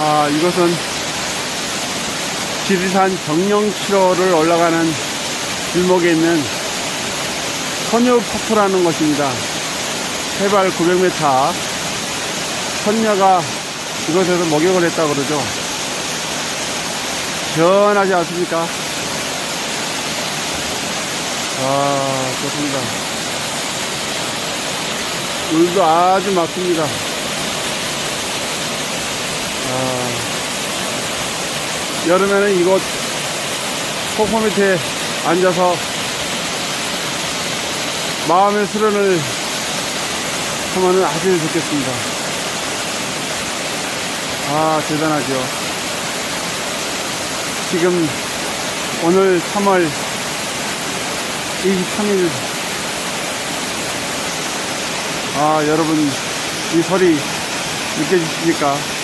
아, 이것은 지리산 정령치로를 올라가는 길목에 있는 선유폭포라는 것입니다. 해발 900m. 선녀가 이곳에서 목욕을 했다고 그러죠. 시원하지 않습니까? 아, 좋습니다. 물도 아주 맑습니다. 아, 여름에는 이곳 폭포 밑에 앉아서 마음의 수련을 하면 아주 좋겠습니다. 아, 대단하죠. 지금 오늘 3월 23일 아 여러분 이 소리 느껴지십니까?